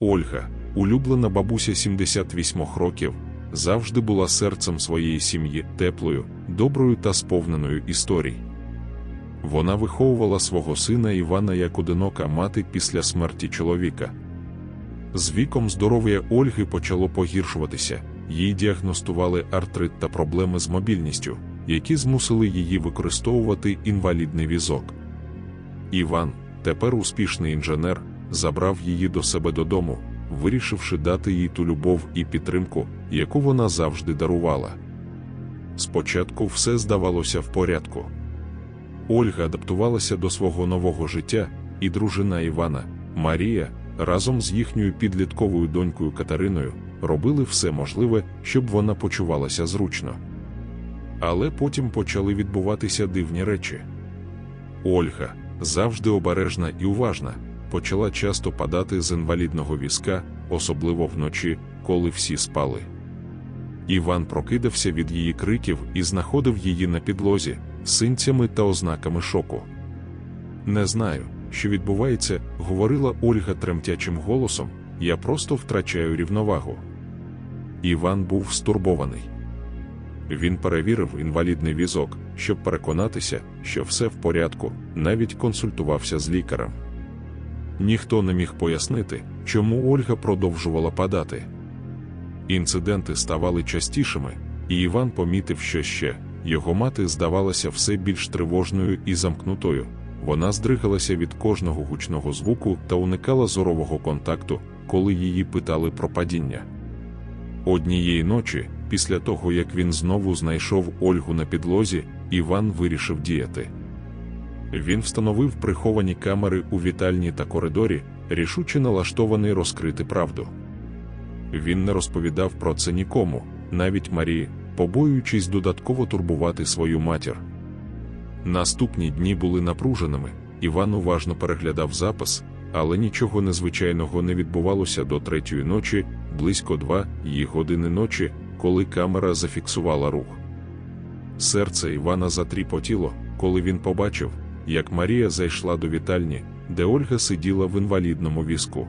Ольга, улюблена бабуся 78 років, завжди була серцем своєї сім'ї, теплою, доброю та сповненою історій. Вона виховувала свого сина Івана як одинока мати після смерті чоловіка. З віком здоров'я Ольги почало погіршуватися, їй діагностували артрит та проблеми з мобільністю, які змусили її використовувати інвалідний візок. Іван, тепер успішний інженер, забрав її до себе додому, вирішивши дати їй ту любов і підтримку, яку вона завжди дарувала. Спочатку все здавалося в порядку. Ольга адаптувалася до свого нового життя, і дружина Івана, Марія, разом з їхньою підлітковою донькою Катериною, робили все можливе, щоб вона почувалася зручно. Але потім почали відбуватися дивні речі. Ольга, завжди обережна і уважна, почала часто падати з інвалідного візка, особливо вночі, коли всі спали. Іван прокидався від її криків і знаходив її на підлозі, синцями та ознаками шоку. Не знаю, що відбувається, говорила Ольга тремтячим голосом, я просто втрачаю рівновагу. Іван був стурбований. Він перевірив інвалідний візок, щоб переконатися, що все в порядку, навіть консультувався з лікарем. Ніхто не міг пояснити, чому Ольга продовжувала падати. Інциденти ставали частішими, і Іван помітив, що ще його мати здавалася все більш тривожною і замкнутою. Вона здригалася від кожного гучного звуку та уникала зорового контакту, коли її питали про падіння. Однієї ночі, після того як він знову знайшов Ольгу на підлозі, Іван вирішив діяти. Він встановив приховані камери у вітальні та коридорі, рішуче налаштований розкрити правду. Він не розповідав про це нікому, навіть Марії, побоюючись додатково турбувати свою матір. Наступні дні були напруженими, Іван уважно переглядав запис, але нічого незвичайного не відбувалося до третьої ночі, близько два її години ночі, коли камера зафіксувала рух. Серце Івана затріпотіло, коли він побачив, як Марія зайшла до вітальні, де Ольга сиділа в інвалідному візку.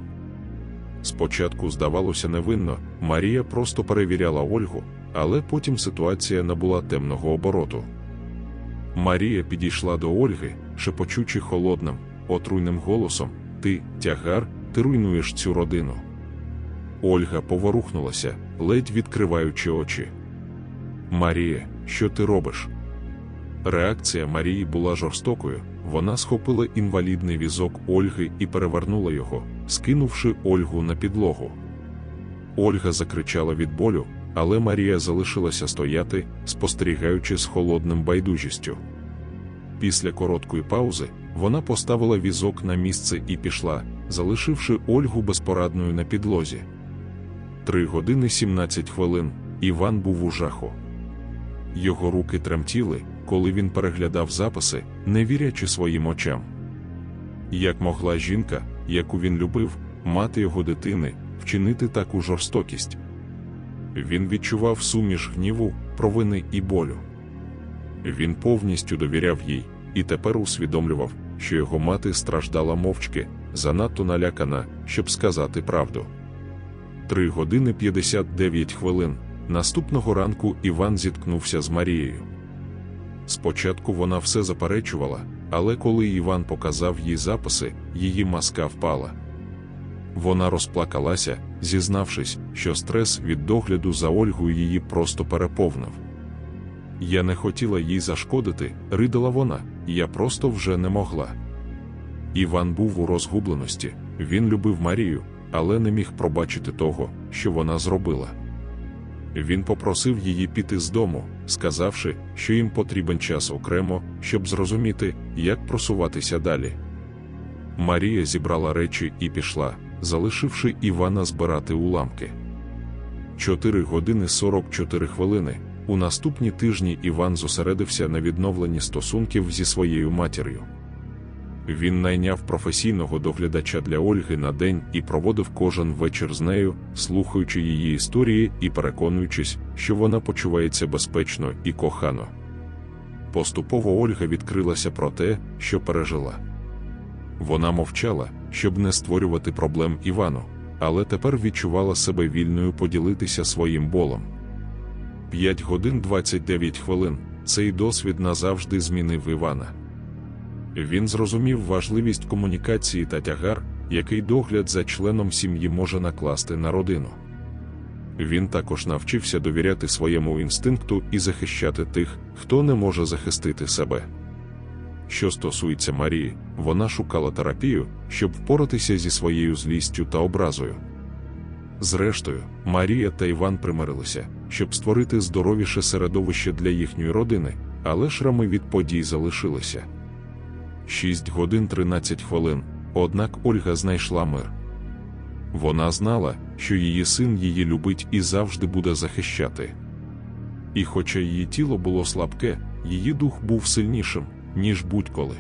Спочатку здавалося невинно, Марія просто перевіряла Ольгу, але потім ситуація набула темного обороту. Марія підійшла до Ольги, шепочучи холодним, отруйним голосом: Ти, тягар, ти руйнуєш цю родину. Ольга поворухнулася, ледь відкриваючи очі. Марія, що ти робиш? Реакція Марії була жорстокою. Вона схопила інвалідний візок Ольги і перевернула його, скинувши Ольгу на підлогу. Ольга закричала від болю, але Марія залишилася стояти, спостерігаючи з холодним байдужістю. Після короткої паузи вона поставила візок на місце і пішла, залишивши Ольгу безпорадною на підлозі. Три години 17 хвилин Іван був у жаху. Його руки тремтіли, коли він переглядав записи, не вірячи своїм очам. Як могла жінка, яку він любив, мати його дитини, вчинити таку жорстокість? Він відчував суміш гніву, провини і болю. Він повністю довіряв їй, і тепер усвідомлював, що його мати страждала мовчки, занадто налякана, щоб сказати правду. Три години 59 хвилин. Наступного ранку Іван зіткнувся з Марією. Спочатку вона все заперечувала, але коли Іван показав їй записи, її маска впала. Вона розплакалася, зізнавшись, що стрес від догляду за Ольгою її просто переповнив. Я не хотіла їй зашкодити, ридала вона, я просто вже не могла. Іван був у розгубленості, він любив Марію, але не міг пробачити того, що вона зробила. Він попросив її піти з дому, сказавши, що їм потрібен час окремо, щоб зрозуміти, як просуватися далі. Марія зібрала речі і пішла, залишивши Івана збирати уламки. 4 години 44 хвилини. У наступні тижні Іван зосередився на відновленні стосунків зі своєю матір'ю. Він найняв професійного доглядача для Ольги на день і проводив кожен вечір з нею, слухаючи її історії і переконуючись, що вона почувається безпечно і кохано. Поступово Ольга відкрилася про те, що пережила. Вона мовчала, щоб не створювати проблем Івану, але тепер відчувала себе вільною поділитися своїм болем. 5 годин 29 хвилин цей досвід назавжди змінив Івана. Він зрозумів важливість комунікації та тягар, який догляд за членом сім'ї може накласти на родину. Він також навчився довіряти своєму інстинкту і захищати тих, хто не може захистити себе. Що стосується Марії, вона шукала терапію, щоб впоратися зі своєю злістю та образою. Зрештою, Марія та Іван примирилися, щоб створити здоровіше середовище для їхньої родини, але шрами від подій залишилися. 6 годин 13 хвилин, однак Ольга знайшла мир. Вона знала, що її син її любить і завжди буде захищати. І хоча її тіло було слабке, її дух був сильнішим, ніж будь-коли.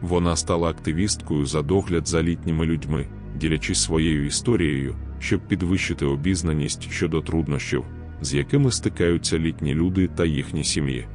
Вона стала активісткою за догляд за літніми людьми, ділячись своєю історією, щоб підвищити обізнаність щодо труднощів, з якими стикаються літні люди та їхні сім'ї.